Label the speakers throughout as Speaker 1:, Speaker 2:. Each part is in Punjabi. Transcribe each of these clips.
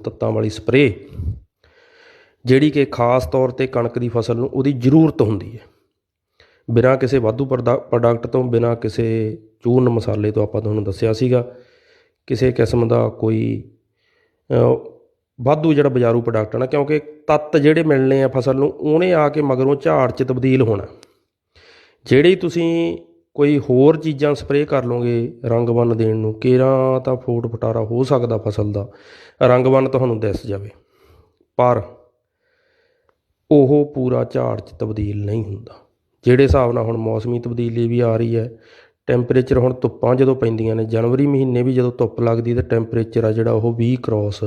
Speaker 1: ਤੱਤਾਂ ਵਾਲੀ ਸਪਰੇਅ, ਜਿਹੜੀ ਕਿ ਖਾਸ ਤੌਰ ਤੇ ਕਣਕ ਦੀ ਫਸਲ ਨੂੰ ਉਹਦੀ ਜ਼ਰੂਰਤ ਹੁੰਦੀ ਹੈ। ਬਿਨਾਂ ਕਿਸੇ ਵਾਧੂ ਪ੍ਰੋਡਕ- ਪ੍ਰੋਡਕਟ ਤੋਂ, ਬਿਨਾਂ ਕਿਸੇ ਚੂਰਨ ਮਸਾਲੇ ਤੋਂ ਆਪਾਂ ਤੁਹਾਨੂੰ ਦੱਸਿਆ ਸੀਗਾ, ਕਿਸੇ ਕਿਸਮ ਦਾ ਕੋਈ ਵਾਧੂ ਜਿਹੜਾ ਬਾਜ਼ਾਰੂ ਪ੍ਰੋਡਕਟ ਨਾ, ਕਿਉਂਕਿ ਤੱਤ ਜਿਹੜੇ ਮਿਲਣੇ ਆ ਫਸਲ ਨੂੰ, ਉਹਨੇ ਆ ਕੇ ਮਗਰੋਂ ਝਾੜ 'ਚ ਤਬਦੀਲ ਹੋਣਾ। ਜਿਹੜੀ ਤੁਸੀਂ ਕੋਈ ਹੋਰ ਚੀਜ਼ਾਂ ਸਪਰੇਅ ਕਰ ਲਓਗੇ ਰੰਗਬੰਨ ਦੇਣ ਨੂੰ, ਕੇਰਾਂ ਤਾਂ ਫੋਟ ਫਟਾਰਾ ਹੋ ਸਕਦਾ ਫਸਲ ਦਾ, ਰੰਗ ਬੰਨ ਤੁਹਾਨੂੰ ਦਿਸ ਜਾਵੇ। ਪਰ ਉਹ ਪੂਰਾ ਝਾੜ 'ਚ ਤਬਦੀਲ ਨਹੀਂ ਹੁੰਦਾ। ਜਿਹੜੇ ਹਿਸਾਬ ਨਾਲ ਹੁਣ ਮੌਸਮੀ ਤਬਦੀਲੀ ਵੀ ਆ ਰਹੀ ਹੈ ਟੈਂਪਰੇਚਰ ਹੁਣ ਧੁੱਪਾਂ ਜਦੋਂ ਪੈਂਦੀਆਂ ਨੇ, ਜਨਵਰੀ ਮਹੀਨੇ ਵੀ ਜਦੋਂ ਧੁੱਪ ਲੱਗਦੀ ਤਾਂ ਟੈਂਪਰੇਚਰ ਆ ਜਿਹੜਾ ਉਹ 20 ਕ੍ਰੋਸ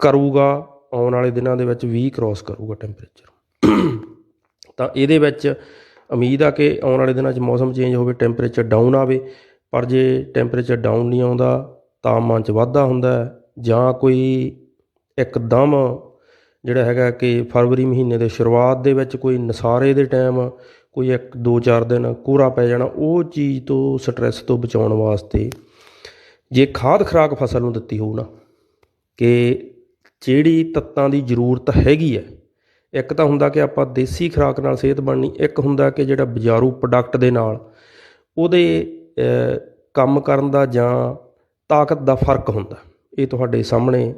Speaker 1: ਕਰੂਗਾ, ਆਉਣ ਵਾਲੇ ਦਿਨਾਂ ਦੇ ਵਿੱਚ 20 ਕ੍ਰੋਸ ਕਰੂਗਾ ਟੈਂਪਰੇਚਰ ਤਾਂ ਇਹਦੇ ਵਿੱਚ ਉਮੀਦ ਆ ਕਿ ਆਉਣ ਵਾਲੇ ਦਿਨਾਂ 'ਚ ਮੌਸਮ ਚੇਂਜ ਹੋਵੇ ਟੈਂਪਰੇਚਰ ਡਾਊਨ ਆਵੇ, ਪਰ ਜੇ ਟੈਂਪਰੇਚਰ ਡਾਊਨ ਨਹੀਂ ਆਉਂਦਾ ਤਾਪਮਾਨ 'ਚ ਵਾਧਾ ਹੁੰਦਾ ਜਾਂ ਕੋਈ ਇੱਕਦਮ ਜਿਹੜਾ ਹੈਗਾ ਕਿ ਫਰਵਰੀ ਮਹੀਨੇ ਦੇ ਸ਼ੁਰੂਆਤ ਦੇ ਵਿੱਚ ਕੋਈ ਨਸਾਰੇ ਦੇ ਟਾਈਮ ਕੋਈ ਇੱਕ, ਦੋ, ਚਾਰ ਦਿਨ ਕੋਹਰਾ ਪੈ ਜਾਣਾ, ਉਹ ਚੀਜ਼ ਤੋਂ ਸਟ੍ਰੈਸ ਤੋਂ ਬਚਾਉਣ ਵਾਸਤੇ ਜੇ ਖਾਦ ਖੁਰਾਕ ਫਸਲ ਨੂੰ ਦਿੱਤੀ ਹੋਊ ਨਾ, ਕਿ ਜਿਹੜੀ ਤੱਤਾਂ ਦੀ ਜ਼ਰੂਰਤ ਹੈਗੀ ਹੈ ਇੱਕ ਤਾਂ ਹੁੰਦਾ ਕਿ ਆਪਾਂ ਦੇਸੀ ਖੁਰਾਕ ਨਾਲ ਸਿਹਤ ਬਣਨੀ, ਇੱਕ ਹੁੰਦਾ ਕਿ ਜਿਹੜਾ ਬਾਜ਼ਾਰੂ ਪ੍ਰੋਡਕਟ ਦੇ ਨਾਲ ਉਹਦੇ ਕੰਮ ਕਰਨ ਦਾ ਜਾਂ ਤਾਕਤ ਦਾ ਫ਼ਰਕ ਹੁੰਦਾ। ਇਹ ਤੁਹਾਡੇ ਸਾਹਮਣੇ